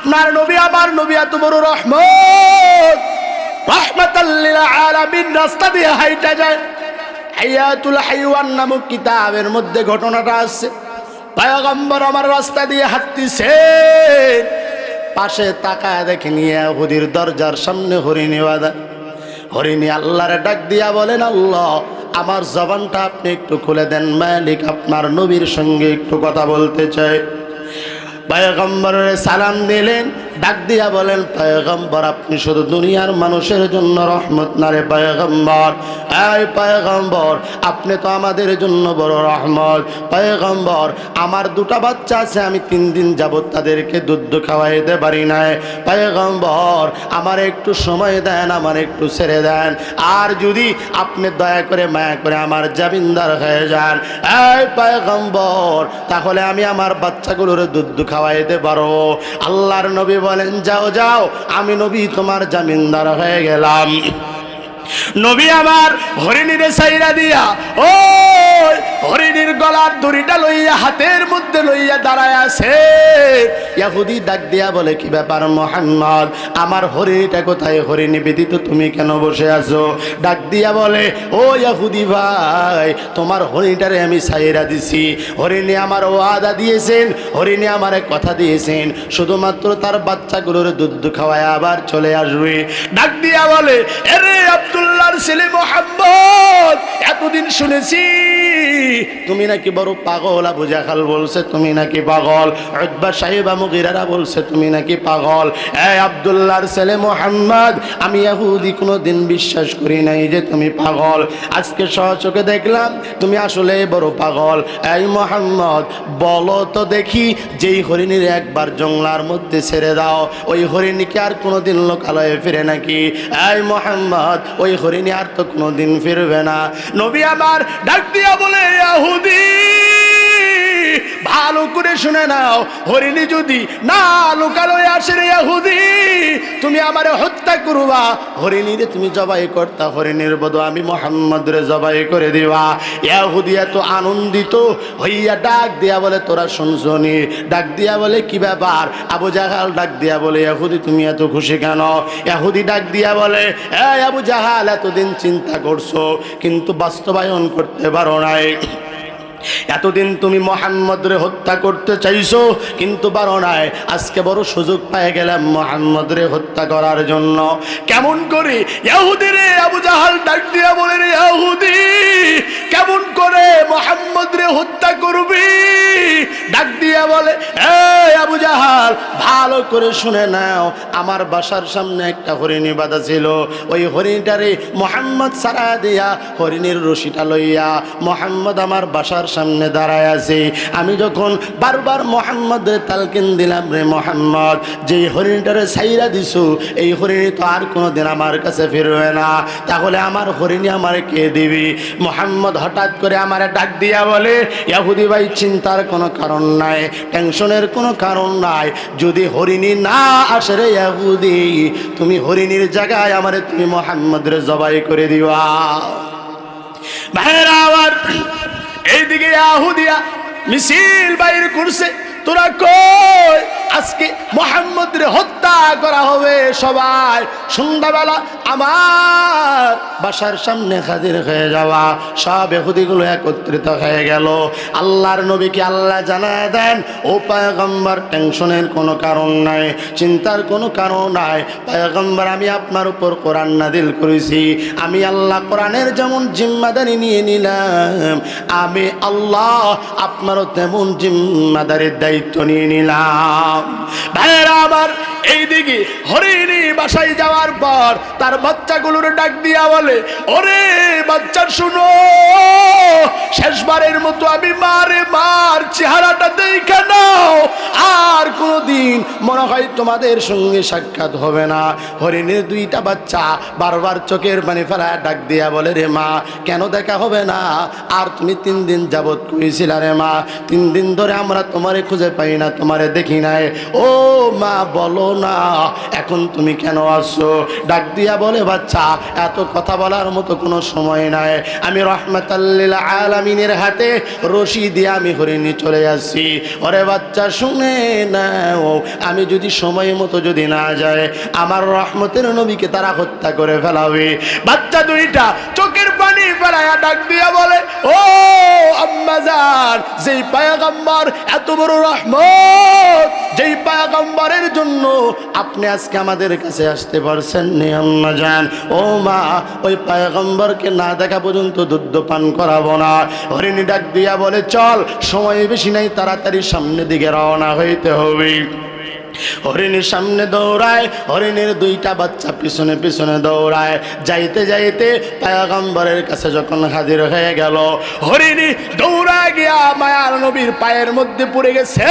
আপনার নবী, আমার নবী এত বড় রহমত রহমতাল্লিল রাস্তা দিয়ে হাইটা যায়। হাইয়াতুল নামক কিতাবের মধ্যে ঘটনাটা পয়গম্বর আমার রাস্তা দিয়ে হাঁটতেছে। পাশে দরজার সামনে হরিণী ডাক দিয়া বলেন, আল্লাহ, আমার জবানটা আপনি একটু খুলে দেন। মালিক আপনার নবীর সঙ্গে একটু কথা বলতে চাই পয়গম্বরের সালাম দিলেন ডাক দিয়া বলেন, পায়গম্বর, আপনি শুধু দুনিয়ার মানুষের জন্য রহমত না রে পয়গম্বর? এই পয়গম্বর, আপনি তো আমাদের জন্য বড় রহমত। পায়গম্বর, আমার দুটা বাচ্চা আছে, আমি তিন দিন যাবত তাদেরকে দুধ খাওয়াইতে পারি নাই। পয়গম্বর, আমার একটু সময় দেন, আমার একটু ছেড়ে দেন। আর যদি আপনি দয়া করে মায়া করে আমার জামিনদার হয়ে যান, এই পায়গম্বর, তাহলে আমি আমার বাচ্চাগুলোর দুধ খাওয়াইতে পারো। আল্লাহর নবী বলেন, যাও যাও, আমি নবী তোমার জামিনদার হয়ে গেলাম। নবী আমার হরিণীরে সাইরা দিয়া ও হরিণীর গলার দড়িটা লইয়া, হাতের মধ্যে লইয়া দাঁড়ায় আছে। ইয়াহুদি ডাক দিয়া বলে, কি ব্যাপার মোহাম্মদ? আমার হরিণীটা কোথায়? হরিণী ব্যতীত তুমি কেন বসে আছো? ডাক দিয়া বলে, ও ইয়াহুদি ভাই, তোমার হরিণীটারে আমি সাইরা দিছি। হরিণী আমার ওয়াদা দিয়েছেন, হরিণী আমার এক কথা দিয়েছেন। শুধুমাত্র তার বাচ্চাগুলোর দুধ খাওয়ায় আবার চলে আসবে। ডাক দিয়া বলে, এরে আব্দুল্লাহর ছেলে মোহাম্মদ, এতদিন শুনেছি তুমি নাকি বড় পাগল বলছে, তুমি নাকি পাগল। বলছে, তুমি নাকি পাগল। আব্দুল্লাহর ছেলে মোহাম্মদ, আমি কোনো দিন বিশ্বাস করি নাই যে তুমি পাগল। আজকে দেখলাম, তুমি আসলে বড় পাগল। এই মোহাম্মদ, বলো তো দেখি, যেই হরিণীর একবার জংলার মধ্যে ছেড়ে দাও, ওই হরিণীকে আর কোনোদিন লোকালয়ে ফিরে নাকি? এই মোহাম্মদ, ওই হরিণী আর তো কোনোদিন ফিরবে না। নবী আমার ডাক দিয়া বলে ইয়াহুদি ভালো করে শুনে নাও। হরিণী যদি না লোকালয়ে আসে রে ইয়াহুদি তুমি আমারে হত্যা করবা। হরিণীরে তুমি জবাই করতা, হরিণীর বধ আমি মোহাম্মদ রে জবাই করে দিবা। ইয়াহুদি এত আনন্দিত হইয়া ডাক দিয়া বলে, তোরা শুনছনি ডাক দিয়া বলে, কি ব্যাপার? আবু জাহাল ডাক দিয়া বলে ইয়াহুদি তুমি এত খুশি কেন? ইয়াহুদি ডাক দিয়া বলে, এই আবু জাহাল, এতদিন চিন্তা করছ, কিন্তু বাস্তবায়ন করতে পারো নাই। এতদিন তুমি মোহাম্মদরে হত্যা করতে চাইছো, কিন্তু বারো নাই। আজকে বড় সুযোগ পেয়ে গেলাম মোহাম্মদরে হত্যা করার জন্য। কেমন করে? ইয়াহুদি রে আবু জাহাল ডাক দিয়া বলে রে, ইয়াহুদি! ভালো করে শুনে নাও। আমার বাসার সামনে একটা হরিণী বাঁধা ছিল। ওই হরিণীটারে মোহাম্মদ সারা দিয়া হরিণীর রশিটা লইয়া মোহাম্মদ আমার বাসার সামনে দাঁড়ায় আছে। আমি যখন বারবার মোহাম্মদের তালকিন দিলাম রে মোহাম্মদ যে হরিণীটারে সাইরা দিছু, এই হরিণী তো আর কোনোদিন আমার কাছে ফিরবে না। তাহলে আমার হরিণী আমার কে দিবি? মোহাম্মদ হঠাৎ করে আমার ডাক দিয়া বলে, ইয়াহুদি ভাই, চিন্তার কোনো কারণ নাই, টেনশনের কোনো কারণ নাই। যদি হরিণী না আসে রে ইয়াহুদি, তুমি হরিণীর জায়গায় আমার তুমি মোহাম্মদের জবাই করে দিবা। ভাইরা দিকে এইদিকে ইয়াহুদিয়া মিছিল বাইর করছে। তোরা কই? আজকে মোহাম্মদ রে হত্যা করা হবে সবাই। সন্ধ্যাবেলা আমার বাসার সামনে হাজির হয়ে যাওয়া, সব এহুদিগুলো একত্রিত হয়ে গেল। আল্লাহর নবীকে আল্লাহ জানায় দেন, ও পায়গম্বর, টেনশনের কোনো কারণ নাই, চিন্তার কোনো কারণ নাই। পায়গম্বর, আমি আপনার উপর কোরআন নাদিল করেছি, আমি আল্লাহ কোরআনের যেমন জিম্মাদারি নিয়ে নিলাম, আমি আল্লাহ আপনারও তেমন জিম্মাদারির দায়িত্ব নিয়ে নিলাম। ভাইয়েরা আমার, এইদিকে হরিণী বাসায় যাওয়ার পর তার বাচ্চাগুলোর ডাক দিয়া বলে, ওরে বাচ্চা, শুনো, শেষবারের মতো আমি মারে মার চেহারাটা দেখা নাও। আর কোনোদিন মনে হয় তোমাদের সঙ্গে সাক্ষাৎ হবে না। হরিণের দুইটা বাচ্চা বারবার চোখের পানি ফেলা ডাক দিয়া বলে, রে মা, কেন দেখা হবে না? আর তুমি তিন দিন যাবৎ কইছিলা রে মা, তিন দিন ধরে আমরা তোমারে খুঁজে পাই না, তোমারে দেখি নাই। ও মা, বলো না, এখন তুমি কেন আসছো? ডাক দিয়া বলে, বাচ্চা, এত কথা বলার মতো কোনো সময় নাই। আমি রহমতাল্লিল আলামিনের হাতে রশি দিয়ে আমি হরিণী চলে আসছি। ওরে বাচ্চা, শুনে না দাও আমি যদি সময় মতো যদি না যায় আমার রহমতের নবীকে তারা হত্যা করে ফেলাবে। বাচ্চা দুইটা, চোখের পানি ফেলায়া ডাক দিয়া বলে, ও আম্মাজান, যেই পায়াগাম্বার এত বড় রহমত, যেই পায়াগাম্বারের জন্য আপনি আজকে আমাদের কাছে আসতে পারছেন নে আম্মাজান। ও মা, ওই পায়াগাম্বারকে না দেখা পর্যন্ত দুধ পান করাবো না। হরিণী ডাক দিয়া বলে, চল, সময় বেশি নাই, তাড়াতাড়ি সামনে দিকে রওনা হইতে হবে। হরিণীর সামনে দৌড়ায়, হরিণের দুইটা বাচ্চা পিছনে পিছনে দৌড়ায়। যাইতে যাইতে পায়াগম্বরের কাছে যখন হাজির হয়ে গেল, হরিণী দৌড়ায় গিয়া মায়ার নবীর পায়ের মধ্যে পড়ে গেছে।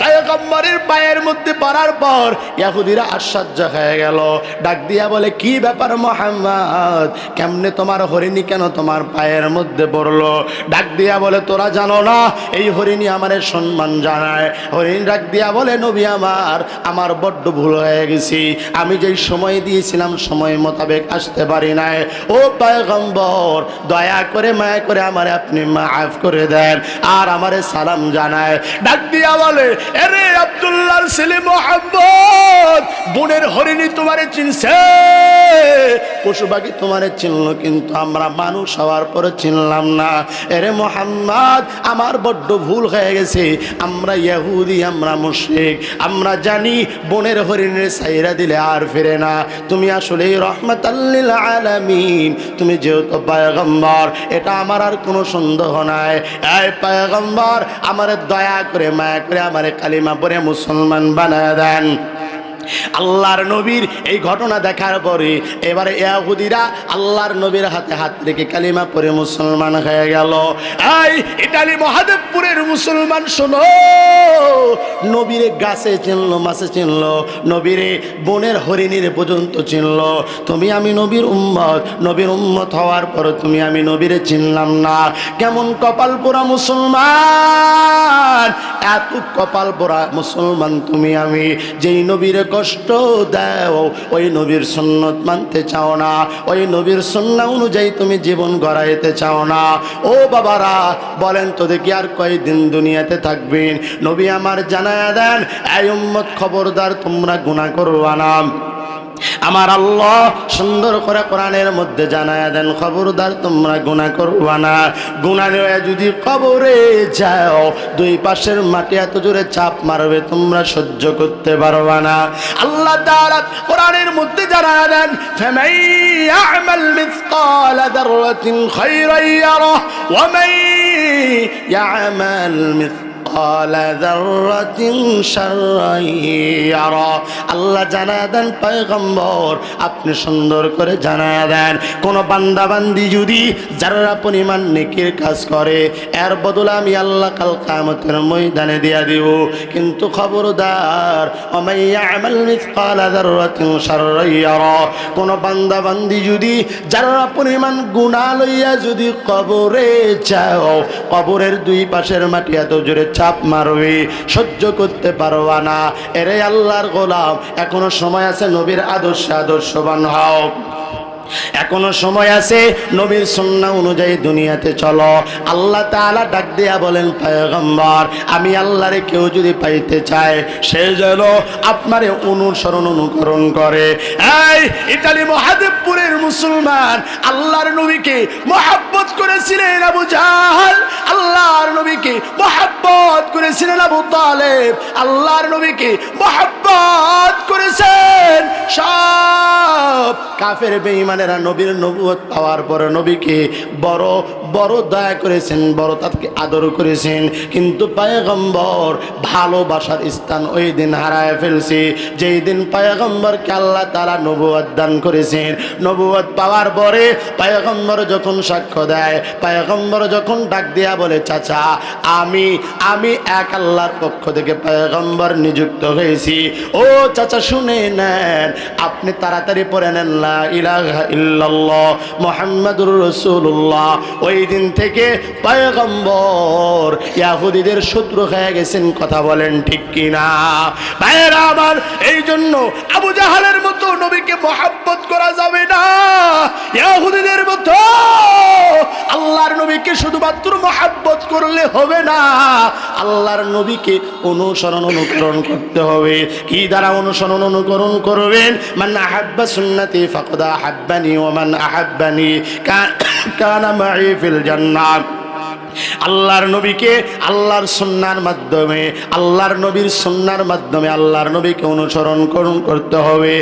পায়গম্বরের পায়ের মধ্যে পড়ার পর ইয়াহুদিরা আশ্চর্য হয়ে গেল। ডাক দিয়া বলে, কি ব্যাপার মোহাম্মদ? কেমনে তোমার হরিণী কেন তোমার পায়ের মধ্যে পড়ল? ডাক দিয়া বলে, তোরা জানো না, এই হরিণী আমারে সম্মান জানায়। হরিণ ডাক দিয়া বলে, নবী আমার আমার বড্ড ভুল হয়ে গেছি। আমি যেই সময় দিয়েছিলাম, সময় মোতাবেক আসতে পারি নাই। ও পয়গম্বর, দয়া করে, মায়া করে আমারে আপনি মাফ করে দেন আর আমারে সালাম জানায়। ডাক দিয়া বলে এরে আব্দুল্লাহ ছেলে মোহাম্মদ, বোনের হরিণী তোমারে চিনছে। পশু পাখি তোমারে চিনল, কিন্তু আমরা মানুষ হওয়ার পরে চিনলাম না। এরে মোহাম্মদ, আমার বড্ড ভুল হয়ে গেছে। আমরা ইয়াহুদি আমরা মুশরিক, আমরা জানি বনের হরিণের সাইরা দিলে আর ফিরে না। তুমি আসলে রহমতাল্লিল আলামিন। তুমি যেহেতু পায়গম্বর, এটা আমার আর কোনো সন্দেহ নাই। এই পায়গম্বর, আমার দয়া করে, মায়া করে আমার কালিমা পরে মুসলমান বানায় দেন। আল্লাহর নবীর এই ঘটনা দেখার পরে এবারে ইয়াহুদিরা আল্লাহর নবীর হাতে হাত রেখে কালিমা পরে মুসলমান হয়ে গেল। এই ইটালি মহাদেবপুরের মুসলমান শোনো, নবীরে গাছে চিনলো, মাছে চিনলো, নবীরে বনের হরিণীর পর্যন্ত চিনলো। তুমি আমি নবীর উম্মত নবীর উম্মত হওয়ার পর তুমি আমি নবীরে চিনলাম না। কেমন কপাল পোড়া মুসলমান, এত কপাল পোড়া মুসলমান তুমি আমি। যেই নবীরে কষ্ট দাও। ওই নবীর সুন্নত মানতে চাও না। ওই নবীর সন্না অনুযায়ী তুমি জীবন গড়াইতে চাও না। ও বাবারা, বলেন তো দেখি আর কয়দিন দুনিয়াতে থাকবেন? নবী আমার জানায় দেন, এই উম্মত খবরদার, তোমরা গুণা করবা না আমার আল্লাহ সুন্দর করে কোরআনের মধ্যে জানায় দেন, খবরদার, তোমরা গুণা করবা না। গুণা নিয়ে যদি কবরে যাও, দুই পাশের মাটি এত জোরে চাপ মারবে, তোমরা সহ্য করতে পারবা না। আল্লাহ তাআলা কোরআনের মধ্যে জানায় দেন, ফামাই ইয়ামাল ইয়ামাল মিসকাল যাররাতিন শাররান ইয়ারা। আল্লাহ জানা দেন, পয়গম্বর, আপনি সুন্দর করে জানা দেন। কোনো বান্দা বান্দি যদি যারা পরিমাণ নেকির কাজ করে, এর বদলে আমি আল্লাহ কাল কামতের ময়দানে দিয়া দিব। কিন্তু খবরদার অমাইয়া আমাল মিসকাল যাররাতিন শাররান ইয়ারা। কোন বান্দা যদি যারা পরিমাণ গুণা লইয়া যদি কবরে চাও কবরের দুই পাশের মাটি এত জোরে চা চাপ মারবি, সহ্য করতে পারবা না। এরে আল্লাহর গোলাম, এখনও সময় আছে নবীর আদর্শ আদর্শবান হও। এখনও সময় আছে নবীর সন্না অনুযায়ী দুনিয়াতে চলো। আল্লাহ তাআলা ডাক দিয়া বলেন, পয়গম্বর, আমি আল্লাহরে কেউ যদি পাইতে চায়, সে যেন আপনারে অনুসরণ অনুকরণ করে। এই ইতালি মহাদেবপুরের মুসলমান, আল্লাহর নবীকে মহাব্বত করেছিলেন আবু জাহাল, আল্লাহর নবীকে মহাব্বত করেছিলেন আবু তালেব, আল্লাহর নবীকে মহাব্বত করেছেন। সব কাফের বেঈমানেরা নবীর নবুয়ত পাওয়ার পরে নবীকে বড় বড় দয়া করেছেন, বড় তাকে আদর করেছেন। কিন্তু পায়গম্বর ভালোবাসার স্থান ওই দিন হারায় ফেলছে। যেই দিন পায়গম্বরকে আল্লাহ তারা নবুয়ত দান করেছেন নবুয়ত পাওয়ার পরে পায়গম্বর যখন সাক্ষ্য দেয়, পায়গম্বর যখন ডাক দিয়া বলে, চাচা, আমি আমি এক আল্লাহর পক্ষ থেকে পায়গম্বর নিযুক্ত হয়েছি। ও চাচা, শুনে নেন, আপনি তাড়াতাড়ি পড়ে নেন লা ইলাহা ইল্লাল্লাহ ওই দিন থেকে পয়গম্বর শত্রু হয়ে গেছেন, কথা বলেন ঠিক কি না ভাইয়েরা আমার এই জন্য আবু জাহালের মতো নবীকে মহাব্বত করা যাবে না। মতো আল্লাহর নবীকে শুধুমাত্র মহাব্বত করলে হবে না। আল্লাহর নবীকে অনুসরণ অনুকরণ করতে হবে। কি দ্বারা অনুসরণ অনুকরণ করবেন? মান আহাব্বা সুন্নতি ফাকদা أحبني ওমান أحبني كان معي في الجنة. আল্লাহর নবীকে আল্লাহর সন্ন্যার মাধ্যমে, আল্লাহর নবীর সন্ন্যার মাধ্যমে আল্লাহর নবীকে অনুসরণ করতে হবে।